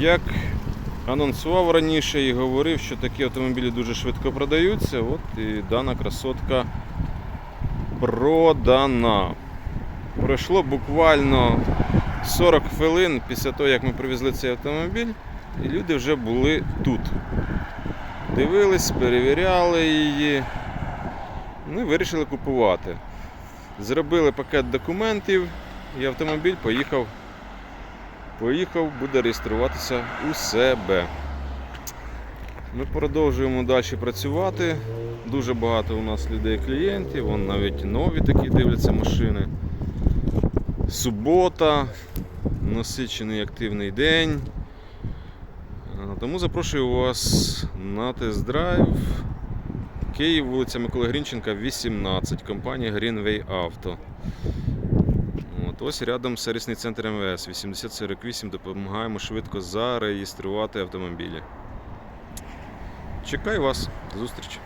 Як анонсував раніше і говорив, що такі автомобілі дуже швидко продаються, от і дана красотка продана. Пройшло буквально 40 хвилин після того, як ми привезли цей автомобіль, і люди вже були тут. Дивились, перевіряли її. Ну і вирішили купувати. Зробили пакет документів і автомобіль поїхав. Поїхав, буде реєструватися у себе. Ми продовжуємо далі працювати. Дуже багато у нас людей клієнтів, вон навіть нові такі дивляться машини. Субота, насичений активний день. Тому запрошую вас на тест-драйв. Київ, вулиця Миколи Грінченка, 18, компанія Greenway Auto. Ось рядом сервісний центр МВС 8048 допомагаємо швидко зареєструвати автомобілі. Чекаю вас. До зустрічі.